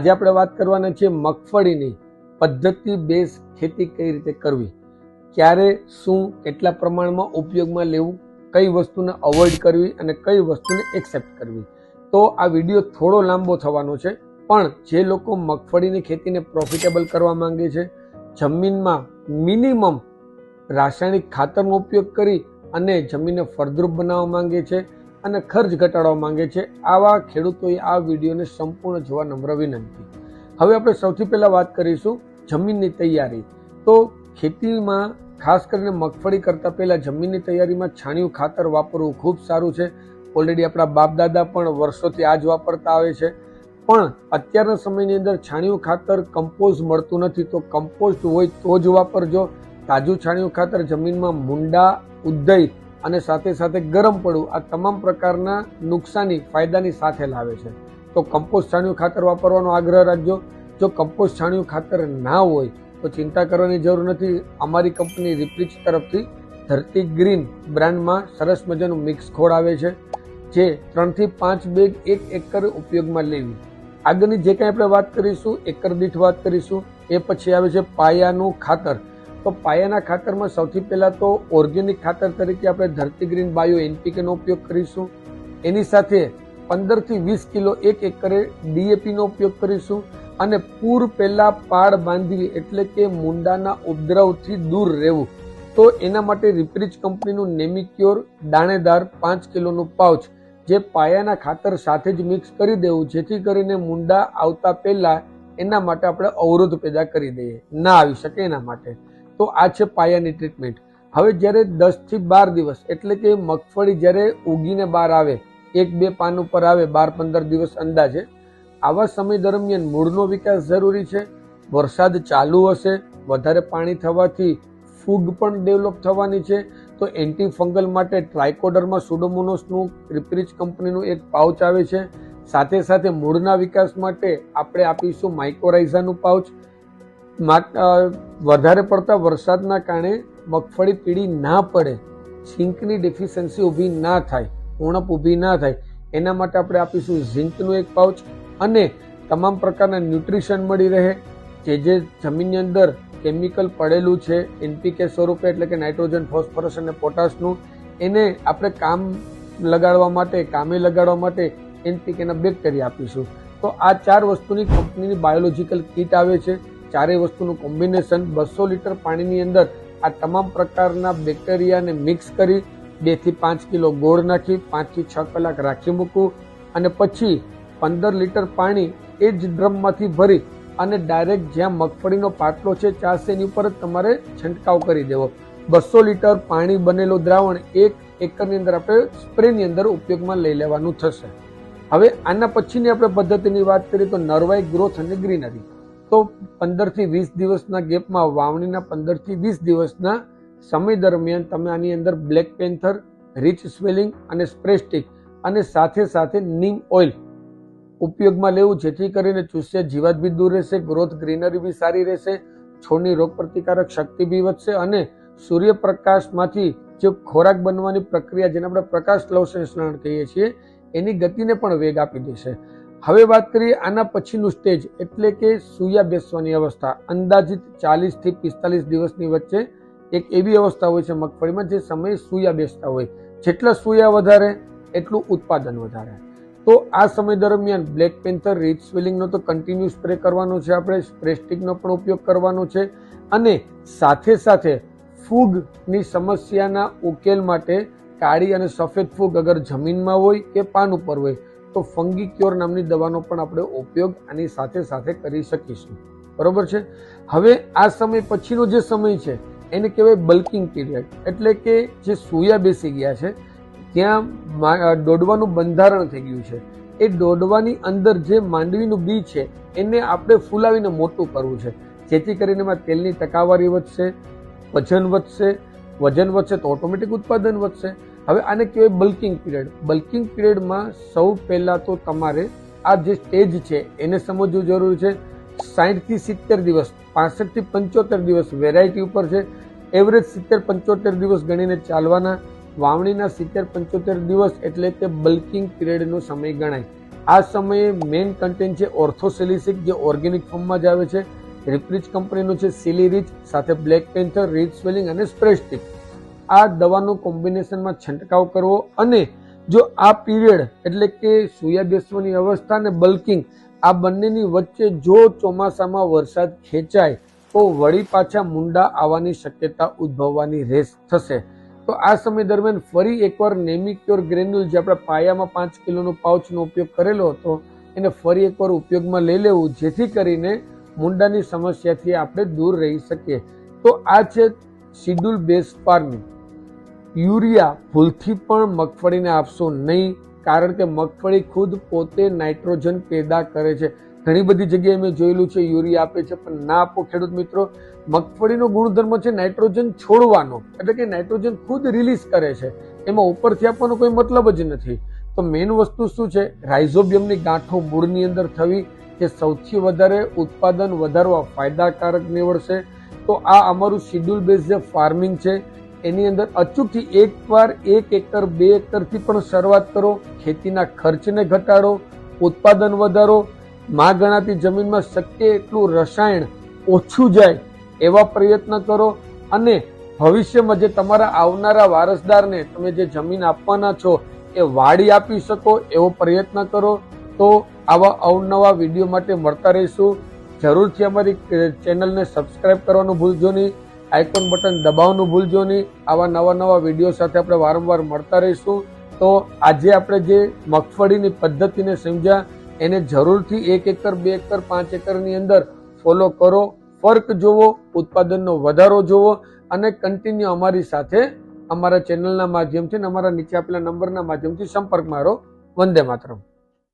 આજે આપણે વાત કરવાના છીએ મગફળીની પદ્ધતિ બેઝ ખેતી કઈ રીતે કરવી? ક્યારે, શું, કેટલા પ્રમાણમાં ઉપયોગમાં લેવું, કઈ વસ્તુને અવોઇડ કરવી અને કઈ વસ્તુને એક્સેપ્ટ કરવી? તો આ વીડિયો થોડો લાંબો થવાનો છે, પણ જે લોકો મગફળીની ખેતીને પ્રોફિટેબલ કરવા માંગે છે, જમીનમાં મિનિમમ રાસાયણિક ખાતરનો ઉપયોગ કરી અને જમીનને ફળદ્રુપ બનાવવા માંગે છે અને ખર્ચ ઘટાડવા માંગે છે, આવા ખેડૂતોએ આ વિડીયોને સંપૂર્ણ જોવા નમ્ર વિનંતી. હવે આપણે સૌથી પહેલાં વાત કરીશું જમીનની તૈયારી. તો ખેતીમાં, ખાસ કરીને મગફળી કરતાં પહેલાં જમીનની તૈયારીમાં છાણિયું ખાતર વાપરવું ખૂબ સારું છે. ઓલરેડી આપણા બાપ દાદા પણ વર્ષોથી આ જ વાપરતા આવે છે. પણ અત્યારના સમયની અંદર છાણિયું ખાતર કમ્પોઝ મળતું નથી, તો કમ્પોઝ હોય તો જ વાપરજો. તાજું છાણિયું ખાતર જમીનમાં મુંડા, ઉદય અને સાથે સાથે ગરમ પડવું આ તમામ પ્રકારના નુકસાની ફાયદાની સાથે લાવે છે. તો કમ્પોસ્ટ છાણિયું ખાતર વાપરવાનો આગ્રહ રાખજો. જો કમ્પોસ્ટ છાણિયું ખાતર ના હોય, તો ચિંતા કરવાની જરૂર નથી. અમારી કંપની રિપ્લિચ તરફથી ધરતી ગ્રીન બ્રાન્ડમાં સરસ મજાનું મિક્સ ખોળ આવે છે, જે ત્રણથી પાંચ બેગ એક એકર ઉપયોગમાં લેવી. આગળની જે કાંઈ આપણે વાત કરીશું, એકર દીઠ વાત કરીશું, એ પછી આવે છે પાયાનું ખાતર. તો પાયાના ખાતરમાં સૌથી પહેલાં તો ઓર્ગેનિક ખાતર તરીકે આપણે ધરતી ગ્રીન બાયો એનપીકેનો ઉપયોગ કરીશું. એની સાથે પંદરથી વીસ કિલો એક એકરે ડીએપીનો ઉપયોગ કરીશું અને પૂર પહેલાં પાડ બાંધવી એટલે કે મુંડાના ઉપદ્રવથી દૂર રહેવું. તો એના માટે રિપ્રિચ કંપનીનું નેમિક્યોર દાણેદાર પાંચ કિલોનું પાઉચ જે પાયાના ખાતર સાથે જ મિક્સ કરી દેવું, જેથી કરીને મુંડા આવતા પહેલાં એના માટે આપણે અવરોધ પેદા કરી દઈએ. ના આવી શકે એના માટે. તો આ છે પાયાની ટ્રીટમેન્ટ હવે જ્યારે દસથી બાર દિવસ, એટલે કે મગફળી જ્યારે ઉગીને બહાર આવે, એક બે પાન ઉપર આવે, બાર પંદર દિવસ અંદાજે, આવા સમય દરમિયાન મૂળનો વિકાસ જરૂરી છે, વરસાદ ચાલુ હશે, વધારે પાણી થવાથી ફૂગ પણ ડેવલપ થવાની છે, તો એન્ટી ફંગલ માટે ટ્રાયકોડરમાં સુડોમોનોસનું રિપ્રિચ કંપનીનું એક પાઉચ આવે છે. સાથે સાથે મૂળના વિકાસ માટે આપણે આપીશું માઇક્રોરાઇઝાનું પાઉચ. વધારે પડતા વરસાદના કારણે મગફળી પીળી ના પડે, ઝીંકની ડેફિશિયન્સી ઊભી ના થાય, ઉણપ ઊભી ના થાય, એના માટે આપણે આપીશું ઝીંકનું એક પાઉચ અને તમામ પ્રકારના ન્યુટ્રિશન મળી રહે. જે જે જમીનની અંદર કેમિકલ પડેલું છે એનપીકે સ્વરૂપે એટલે કે નાઇટ્રોજન ફોસ્ફરસ અને પોટાશનું એને આપણે કામ લગાડવા માટે, કામે લગાડવા માટે એનપીકેના બેક્ટેરિયા આપીશું. તો આ ચાર વસ્તુની કંપનીની બાયોલોજીકલ કીટ આવે છે. ચારેય વસ્તુનું કોમ્બિનેશન બસો લીટર પાણીની અંદર આ તમામ પ્રકારના બેક્ટેરિયાને મિક્સ કરી બેથી પાંચ કિલો ગોળ નાખી પાંચથી છ કલાક રાખી મૂકવું અને પછી પંદર લીટર પાણી એ જ ડ્રમમાંથી ભરી અને ડાયરેક્ટ જ્યાં મગફળીનો પાટલો છે ચારસે એની ઉપર જ તમારે છંટકાવ કરી દેવો. બસો લીટર પાણી બનેલો દ્રાવણ એક એકરની અંદર આપણે સ્પ્રેની અંદર ઉપયોગમાં લઈ લેવાનું થશે. હવે આના પછીની આપણે પદ્ધતિની વાત કરીએ તો નરવાઈ ગ્રોથ અને ગ્રીનરી. તો પંદરથી વીસ દિવસના ગેપમાં, વાવણીના પંદરથી વીસ દિવસના સમય દરમિયાન તમે આની અંદર બ્લેક પેન્થર, રીચ સ્વેલિંગ અને સ્પ્રેસ્ટિક અને સાથે સાથે નીમ ઓઇલ ઉપયોગમાં લેવું, જેથી કરીને ચૂસ્યા જીવાત બી દૂર રહેશે, ગ્રોથ ગ્રીનરી બી સારી રહેશે, છોડની રોગ પ્રતિકારક શક્તિ બી વધશે અને સૂર્યપ્રકાશમાંથી જે ખોરાક બનવાની પ્રક્રિયા, જેને આપણે પ્રકાશ સંશ્લેષણ કહીએ છીએ, એની ગતિને પણ વેગ આપી દેશે. હવે વાત કરીએ આના પછીનું સ્ટેજ, એટલે કે સૂયા બેસવાની અવસ્થા. અંદાજિત ચાલીસથી પિસ્તાલીસ દિવસની વચ્ચે એક એવી અવસ્થા હોય છે મગફળીમાં જે સમયે સૂયા બેસતા હોય. જેટલા સૂયા વધારે, એટલું ઉત્પાદન વધારે. તો આ સમય દરમિયાન બ્લેક પેન્થર રીચ સ્વિલિંગનો તો કન્ટિન્યુ સ્પ્રે કરવાનો છે આપણે સ્પ્રેસ્ટિકનો પણ ઉપયોગ કરવાનો છે. અને સાથે સાથે ફૂગની સમસ્યાના ઉકેલ માટે કાળી અને સફેદ ફૂગ અગર જમીનમાં હોય કે પાન ઉપર હોય તો ફંગી ક્યોર નામની દવાનો પણ આપણે ઉપયોગ આની સાથે સાથે કરી શકીશું. બરોબર છે? હવે આ સમય પછીનો જે સમય છે, એને કહેવાય બલ્કિંગ પીરિયડ. એટલે કે જે સૂયા બેસી ગયા છે, ત્યાં દોડવાનું બંધારણ થઈ ગયું છે. એ દોડવાની અંદર જે માંડવીનું બી છે, એને આપણે ફૂલાવીને મોટું કરવું છે. જેથી કરીને એમાં તેલની ટકાવારી વધશે, વજન વધશે વજન વધશે તો ઓટોમેટિક ઉત્પાદન વધશે. હવે આને કહેવાય બલ્કિંગ પીરિયડ બલ્કિંગ પીરિયડમાં સૌ પહેલાં તો તમારે આ જે સ્ટેજ છે, એને સમજવું જરૂરી છે. સાઠથી સિત્તેર દિવસ પાસઠથી પંચોતેર દિવસ વેરાયટી ઉપર છે. એવરેજ સિત્તેર પંચોતેર દિવસ ગણીને ચાલવાના. વાવણીના સિત્તેર પંચોતેર દિવસ એટલે કે બલ્કિંગ પીરિયડનો સમય ગણાય. આ સમયે મેઇન કન્ટેન્ટ છે ઓર્થોસેલિસિક જે ઓર્ગેનિક ફોર્મમાં જ આવે છે. રિપ્રિચ કંપનીનું છે સિલી રીચ સાથે બ્લેક પેન્થર રીચ સ્વેલિંગ અને સ્પ્રેસ્ટિક આ દવાનું કોમ્બિનેશનમાં છંટકાવ કરવો અને જો આ પીરિયડ એટલે કે સૂયા બેસવાની અવસ્થા અને બલ્કિંગ આ બંનેની વચ્ચે જો ચોમાસામાં વરસાદ ખેંચાય, તો વળી પાછા મુંડા આવવાની શક્યતા ઉદ્ભવવાની રેસ થશે. તો આ સમય દરમિયાન ફરી એકવાર નેમિક્યોર ગ્રેન્યુલ જે આપણે પાયામાં પાંચ કિલોનો પાઉચનો ઉપયોગ કરેલો હતો, એને ફરી એકવાર ઉપયોગમાં લઈ લેવું, જેથી કરીને મુંડાની સમસ્યાથી આપણે દૂર રહી શકીએ. તો આ છે શિડ્યુલ બેઝ ફાર્મિંગ યુરિયા ભૂલથી પણ મગફળીને આપશો નહીં, કારણ કે મગફળી ખુદ પોતે નાઇટ્રોજન પેદા કરે છે. ઘણી બધી જગ્યાએ મેં જોયેલું છે, યુરિયા આપે છે, પણ ના આપો ખેડૂત મિત્રો. મગફળીનો ગુણધર્મ છે નાઇટ્રોજન છોડવાનો, એટલે કે નાઇટ્રોજન ખુદ રિલીઝ કરે છે. એમાં ઉપરથી આપવાનો કોઈ મતલબ જ નથી. તો મેઇન વસ્તુ શું છે? રાઇઝોબિયમની ગાંઠો મૂળની અંદર થવી જે સૌથી વધારે ઉત્પાદન વધારવા ફાયદાકારક નીવડશે. તો આ અમારું શિડ્યુલ બેઝ જે ફાર્મિંગ છે એની અંદર અચૂકથી એક વાર એક એકર બે એકરથી પણ શરૂઆત કરો, ખેતીના ખર્ચને ઘટાડો, ઉત્પાદન વધારો, માં ગણાતી જમીનમાં શક્ય એટલું રસાયણ ઓછું જાય એવા પ્રયત્ન કરો અને ભવિષ્યમાં જે તમારા આવનારા વારસદારને તમે જે જમીન આપવાના છો એ વાડી આપી શકો એવો પ્રયત્ન કરો. તો આવા અવનવા વીડિયો માટે મળતા રહીશું. જરૂરથી અમારી ચેનલને સબસ્ક્રાઇબ કરવાનું ભૂલજો નહીં. આઇકોન બટન દબાવવાનું ભૂલજો નહીં. આવા નવા નવા વીડિયો સાથે આપણે વારંવાર મળતા રહીશું. તો આજે આપણે જે મગફળીની પદ્ધતિને સમજ્યા, એને જરૂરથી એક એકર, બે એકર, પાંચ એકરની અંદર ફોલો કરો. ફર્ક જોવો ઉત્પાદનનો વધારો જોવો અને કન્ટિન્યુ અમારી સાથે અમારા ચેનલના માધ્યમથી અને અમારા નીચે આપેલા નંબરના માધ્યમથી સંપર્કમાં રહો વંદે માતરમ.